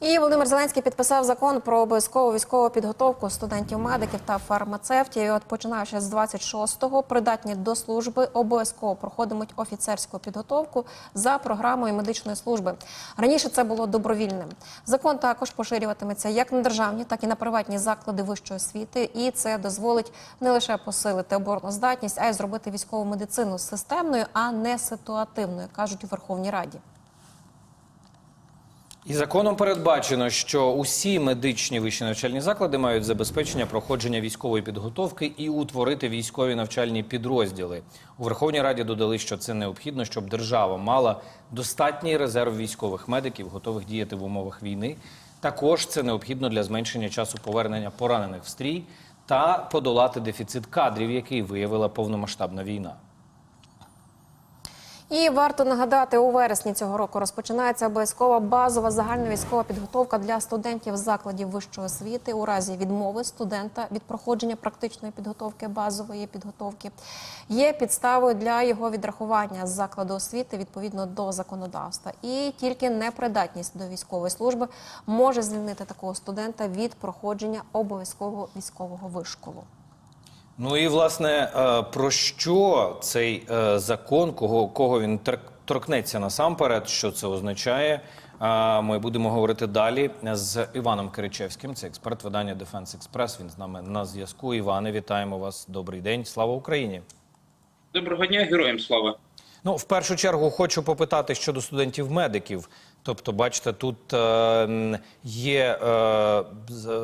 І Володимир Зеленський підписав закон про обов'язкову військову підготовку студентів медиків та фармацевтів. І от починаючи з 26-го, придатні до служби обов'язково проходитимуть офіцерську підготовку за програмою медичної служби. Раніше це було добровільним. Закон також поширюватиметься як на державні, так і на приватні заклади вищої освіти. І це дозволить не лише посилити обороноздатність, а й зробити військову медицину системною, а не ситуативною, кажуть у Верховній Раді. І законом передбачено, що усі медичні вищі навчальні заклади мають забезпечення проходження військової підготовки і утворити військові навчальні підрозділи. У Верховній Раді додали, що це необхідно, щоб держава мала достатній резерв військових медиків, готових діяти в умовах війни. Також це необхідно для зменшення часу повернення поранених в стрій та подолати дефіцит кадрів, який виявила повномасштабна війна. І варто нагадати, у вересні цього року розпочинається обов'язкова базова загальна військова підготовка для студентів закладів вищої освіти у разі відмови студента від проходження практичної підготовки базової підготовки. Є підставою для його відрахування з закладу освіти відповідно до законодавства. І тільки непридатність до військової служби може звільнити такого студента від проходження обов'язкового військового вишколу. Ну і власне е, про що цей е, закон, кого, кого він торкнеться насамперед, що це означає? Е, Ми будемо говорити далі з Іваном Киричевським. Це експерт видання Defense Express. Він з нами на зв'язку. Іване, вітаємо вас. Добрий день. Слава Україні. Доброго дня, героям слава. Ну, в першу чергу хочу попитати щодо студентів-медиків. Тобто, бачите, тут е, є е,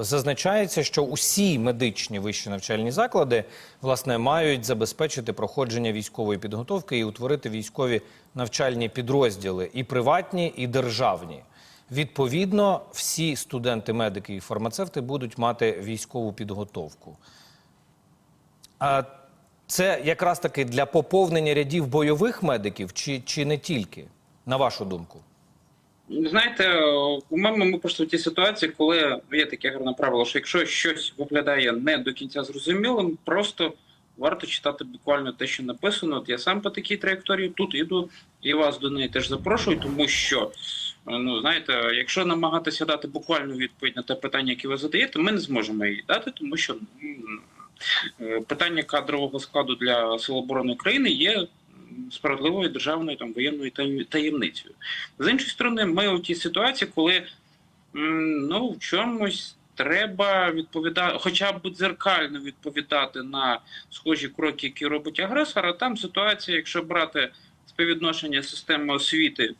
зазначається, що усі медичні вищі навчальні заклади власне мають забезпечити проходження військової підготовки і утворити військові навчальні підрозділи і приватні, і державні. Відповідно, всі студенти, медики і фармацевти будуть мати військову підготовку. А це якраз таки для поповнення рядів бойових медиків, чи, чи не тільки, на вашу думку? Знаєте, у мене ми просто в тій ситуації, коли є таке гарне правило, що якщо щось виглядає не до кінця зрозумілим, просто варто читати буквально те, що написано. От я сам по такій траєкторії тут іду і вас до неї теж запрошую, тому що. Ну, знаєте, якщо намагатися дати буквальну відповідь на те питання, яке ви задаєте, ми не зможемо її дати, тому що е, питання кадрового складу для Сил оборони України є справедливою державною там воєнною таємницею. З іншої сторони, ми у тій ситуації, коли ну в чомусь треба відповідати, хоча б дзеркально відповідати на схожі кроки, які робить агресор. А там ситуація, якщо брати співвідношення системи освіти.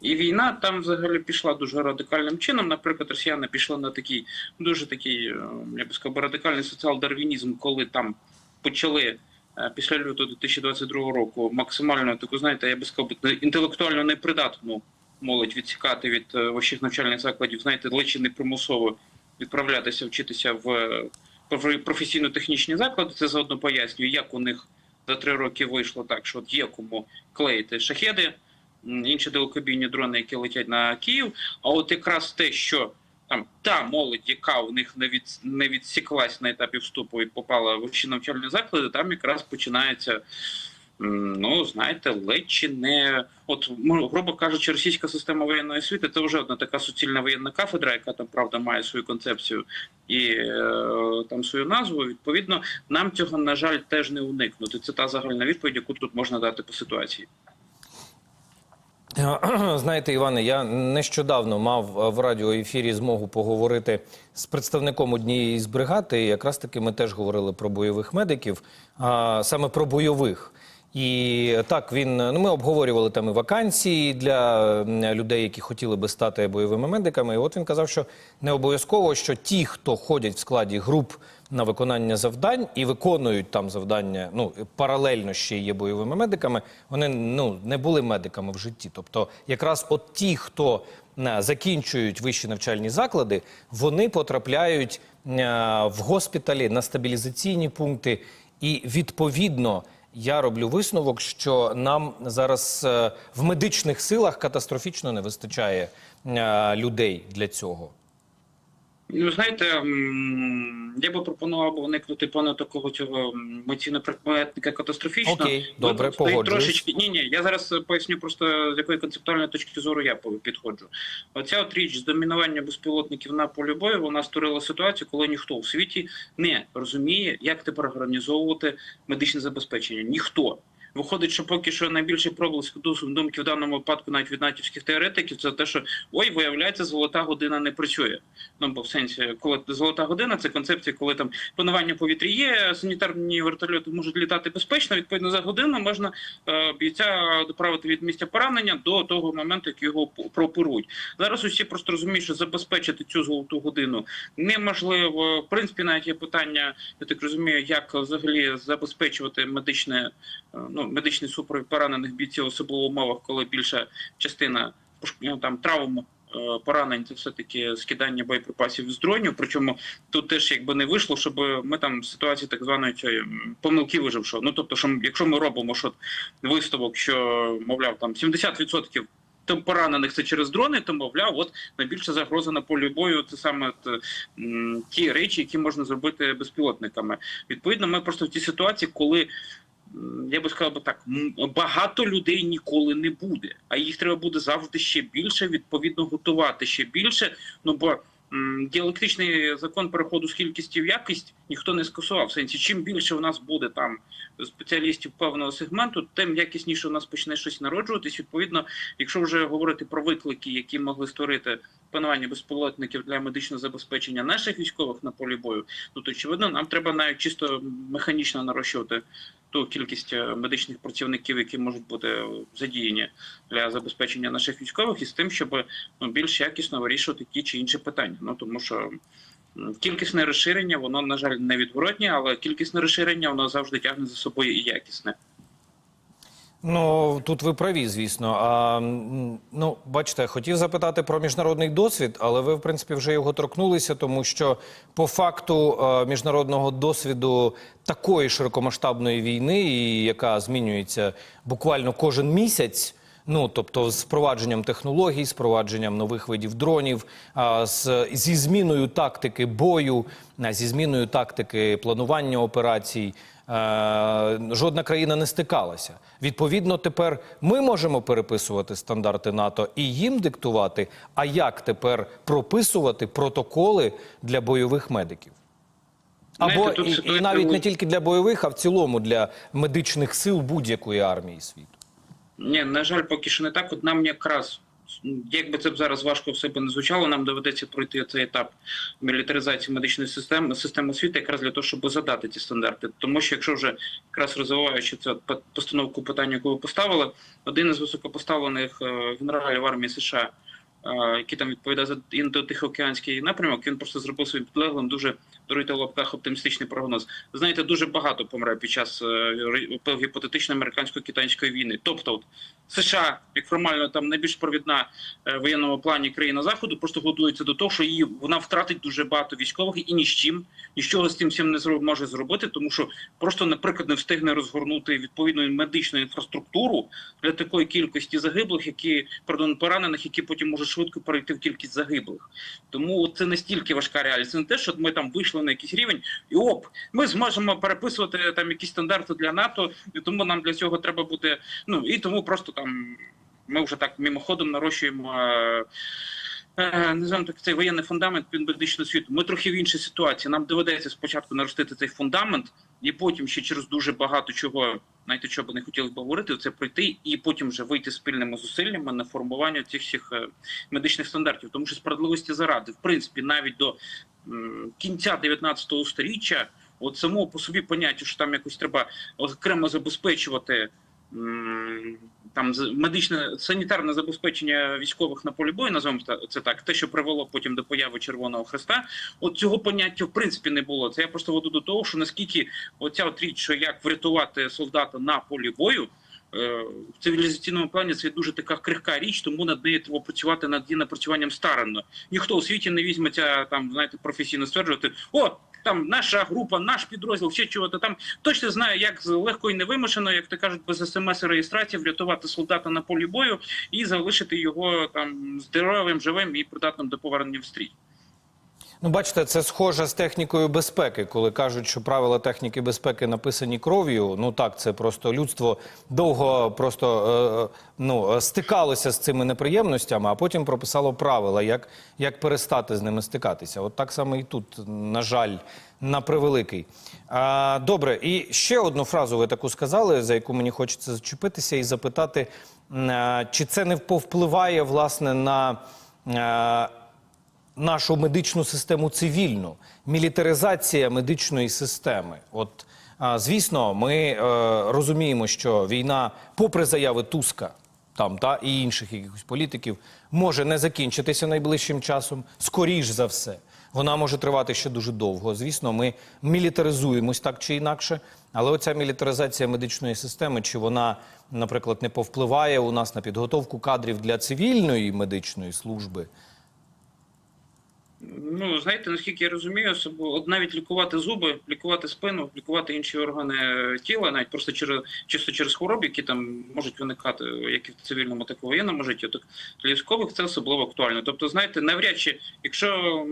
І війна там взагалі пішла дуже радикальним чином. Наприклад, росіяни пішли на такий дуже такий, е, я би сказав, радикальний соціал-дарвінізм, коли там почали після лютого 2022 року максимально таку, знаєте, я би сказав, інтелектуально непридатну молодь відсікати від е, вищих навчальних закладів, знаєте, лише не примусово відправлятися вчитися в е, професійно-технічні заклади. Це заодно пояснює, як у них за три роки вийшло так, що от є кому клеїти шахеди, інші далекобійні дрони, які летять на Київ. А от якраз те, що там та молодь, яка у них не від не відсіклась на етапі вступу і попала в вищі навчальні заклади, там якраз починається. Ну, знаєте, ледь чи не от ну, грубо кажучи, російська система воєнної освіти це вже одна така суцільна воєнна кафедра, яка там правда має свою концепцію і е, там свою назву. Відповідно, нам цього на жаль теж не уникнути. Це та загальна відповідь, яку тут можна дати по ситуації. Знаєте, Іване, я нещодавно мав е, в радіоефірі змогу поговорити з представником однієї з бригад. І якраз таки ми теж говорили про бойових медиків, а саме про бойових. І так він ну ми обговорювали там і вакансії для людей, які хотіли би стати бойовими медиками. І от він казав, що не обов'язково, що ті, хто ходять в складі груп на виконання завдань і виконують там завдання, ну паралельно ще є бойовими медиками. Вони ну не були медиками в житті. Тобто, якраз от ті, хто е, закінчують вищі навчальні заклади, вони потрапляють е, в госпіталі на стабілізаційні пункти, і відповідно. Я роблю висновок, що нам зараз е, в медичних силах катастрофічно не вистачає людей для цього. Ну, знаєте, я би пропонував уникнути пану такого цього емоційно прикметника катастрофічно. Окей, добре, погоджуюсь. трошечки. Ні, ні, я зараз поясню просто з якої концептуальної точки зору я підходжу. Оця от річ з домінуванням безпілотників на полі бою, вона створила ситуацію, коли ніхто у світі не розуміє, як тепер організовувати медичне забезпечення. Ніхто. Виходить, що поки що найбільший проблиск думки в даному випадку навіть від натівських теоретиків, це те, що ой, виявляється, золота година не працює. Ну бо в сенсі, коли золота година, це концепція, коли там панування в повітрі є, санітарні вертольоти можуть літати безпечно. Відповідно, за годину можна е, бійця доправити від місця поранення до того моменту, як його прооперують. Зараз усі просто розуміють, що забезпечити цю золоту годину неможливо. В принципі, навіть є питання, я так розумію, як взагалі забезпечувати медичне, е, медичний супровід поранених бійців, особливо в умовах, коли більша частина ну, там травм. е, Поранень це все таки скидання боєприпасів з дронів. Причому тут теж якби не вийшло, щоб ми там ситуації так званої цієї помилки вижившого. Ну тобто, що якщо ми робимо що виставок, що мовляв там 70% там поранених це через дрони, то мовляв, от найбільша загроза на полі бою це саме ті речі, які можна зробити безпілотниками. Відповідно, ми просто в тій ситуації, коли я би сказав би так, багато людей ніколи не буде, а їх треба буде завжди ще більше, відповідно, готувати ще більше. Ну бо діалектичний закон переходу з кількості в якість ніхто не скасував. В сенсі, чим більше у нас буде там спеціалістів певного сегменту, тим якісніше у нас почне щось народжуватись. Відповідно, якщо вже говорити про виклики, які могли створити панування безпілотників для медичного забезпечення наших військових на полі бою, ну то очевидно, нам треба навіть чисто механічно нарощувати ту кількість е, медичних працівників, які можуть бути задіяні для забезпечення наших військових, і з тим, щоб ну, більш якісно вирішувати ті чи інші питання. Ну тому що кількісне розширення, воно на жаль невідворотнє, але кількісне розширення воно завжди тягне за собою і якісне. Ну тут ви праві, звісно. А ну, бачите, хотів запитати про міжнародний досвід, але ви, в принципі, вже його торкнулися, тому що по факту е, міжнародного досвіду такої широкомасштабної війни, яка змінюється буквально кожен місяць. Ну, тобто, з впровадженням технологій, з впровадженням нових видів дронів, з, зі зміною тактики бою, зі зміною тактики планування операцій. Е, жодна країна не стикалася. Відповідно, тепер ми можемо переписувати стандарти НАТО і їм диктувати. А як тепер прописувати протоколи для бойових медиків? Або і, і навіть не тільки для бойових, а в цілому для медичних сил будь-якої армії світу. Ні, на жаль, поки що не так. От нам якраз, як би це б зараз важко в себе не звучало, нам доведеться пройти цей етап мілітаризації медичної системи системи освіти, якраз для того, щоб задати ці стандарти. Тому що якщо вже якраз розвиваючи цю по- постановку питання, яку ви поставили, один із високопоставлених е, генералів армії США. Який там відповідає за індотихоокеанський напрямок, він просто зробив своїм підлеглим дуже дорити в лапках оптимістичний прогноз. Знаєте, дуже багато помре під час е, гіпотетичної американсько-китайської війни. Тобто, от, США, як формально там найбільш провідна е, в воєнному плані країна заходу, просто готується до того, що її вона втратить дуже багато військових і ні з чим, нічого з цим всім не зро- може зробити, тому що просто, наприклад, не встигне розгорнути відповідну медичну інфраструктуру для такої кількості загиблих, які пардон, поранених, які потім можуть швидко перейти в кількість загиблих. Тому це настільки важка реальність. Це не те, що ми там вийшли на якийсь рівень, і оп, ми зможемо переписувати там якісь стандарти для НАТО, і тому нам для цього треба буде. Ну і тому просто там ми вже так мимоходом нарощуємо. е, Називаємо так цей воєнний фундамент під медичну освіту. Ми трохи в іншій ситуації. Нам доведеться спочатку наростити цей фундамент, і потім ще через дуже багато чого, знаєте, що би не хотілося б говорити, це прийти і потім вже вийти спільними зусиллями на формування цих всіх е, медичних стандартів. Тому що справедливості заради, в принципі, навіть до кінця 19 століття, от само по собі поняття, що там якось треба окремо забезпечувати. Там медичне санітарне забезпечення військових на полі бою, називаємо це так, те, що привело потім до появи Червоного Хреста. От цього поняття в принципі не було. Це я просто веду до того, що наскільки оця от річ, що як врятувати солдата на полі бою. е, В цивілізаційному плані це дуже така крихка річ, тому над нею треба працювати над її напрацюванням старанно. Ніхто у світі не візьметься там, знаєте, професійно стверджувати, о, там наша група, наш підрозділ, ще чого-то там точно знає, як легко і невимушено, як то кажуть, без смс реєстрації врятувати солдата на полі бою і залишити його там здоровим, живим і придатним до повернення в стрій. Ну, бачите, це схоже з технікою безпеки, коли кажуть, що правила техніки безпеки написані кров'ю. Ну так, це просто людство довго просто е, е, ну, е, стикалося з цими неприємностями, а потім прописало правила, як, як перестати з ними стикатися. От так само і тут, на жаль, на превеликий. А, добре, і ще одну фразу ви таку сказали, за яку мені хочеться зачепитися і запитати, м, е, чи це не повпливає власне на. е, нашу медичну систему цивільну, мілітаризація медичної системи. От, звісно, ми е, розуміємо, що війна, попри заяви Туска там та і інших якихось політиків, може не закінчитися найближчим часом, скоріш за все. Вона може тривати ще дуже довго. Звісно, ми мілітаризуємось так чи інакше. Але оця мілітаризація медичної системи, чи вона, наприклад, не повпливає у нас на підготовку кадрів для цивільної медичної служби? Ну, знаєте, наскільки я розумію, от навіть лікувати зуби, лікувати спину, лікувати інші органи тіла, навіть просто через чисто через хвороби, які там можуть виникати, як і в цивільному, так і воєнному житті, так для військових це особливо актуально. Тобто, знаєте, навряд чи, якщо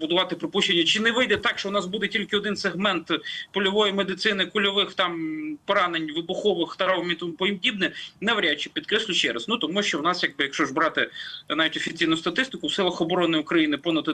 будувати припущення, чи не вийде так, що у нас буде тільки один сегмент польової медицини, кульових там поранень, вибухових травм і тому подібне, навряд чи підкреслю ще раз. Ну тому що в нас, якби якщо ж брати навіть офіційну статистику, в силах оборони України понад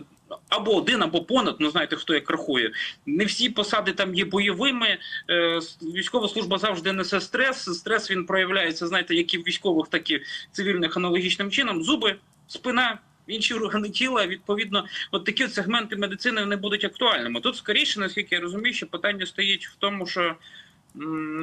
або один, або понад, ну знаєте, хто як рахує. Не всі посади там є бойовими. Е, Військова служба завжди несе стрес. Стрес він проявляється, знаєте, як і в військових, так і в цивільних аналогічним чином. Зуби, спина. Інші органи тіла, відповідно, от такі сегменти медицини не будуть актуальними. Тут скоріше, наскільки я розумію, що питання стоїть в тому, що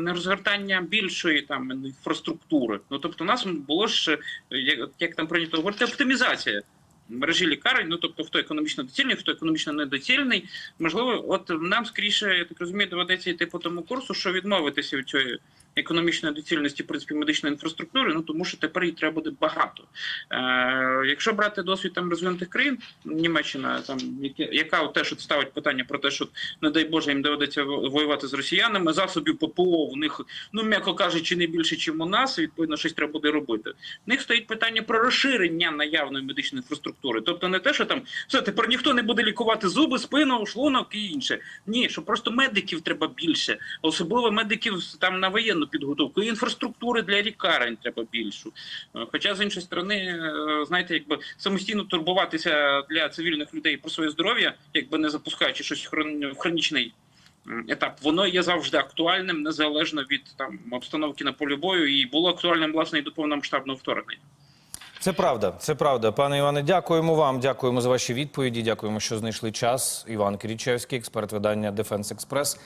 розгортання більшої там інфраструктури. Ну тобто, у нас було ж е, як, як там прийнято говорити, оптимізація мережі лікарень, ну тобто хто економічно доцільний, хто економічно недоцільний. Можливо, от нам скоріше, я так розумію, доведеться йти по тому курсу, що відмовитися від цієї економічної доцільності в принципі медичної інфраструктури, ну тому що тепер її треба буде багато. Е, якщо брати досвід там розвинутих країн, Німеччина там яка теж ставить питання про те, що не дай Боже їм доведеться воювати з росіянами, засобів ППО в них, ну м'яко кажучи, не більше, ніж у нас. Відповідно, щось треба буде робити. В них стоїть питання про розширення наявної медичної інфраструктури. Тобто не те, що там все тепер ніхто не буде лікувати зуби, спину, шлунок і інше. Ні, що просто медиків треба більше, особливо медиків там на воєнну підготовку. І інфраструктури для лікарень треба більшу. Е, Хоча з іншої сторони, е, знаєте, якби самостійно турбуватися для цивільних людей про своє здоров'я, якби не запускаючи щось в хронічний етап, воно є завжди актуальним незалежно від там обстановки на полі бою, і було актуальним власне і до повномасштабного вторгнення. Це правда, це правда. Пане Іване, дякуємо вам. Дякуємо за ваші відповіді. Дякуємо, що знайшли час. Іван Кирічевський, експерт видання Дефенс Експрес,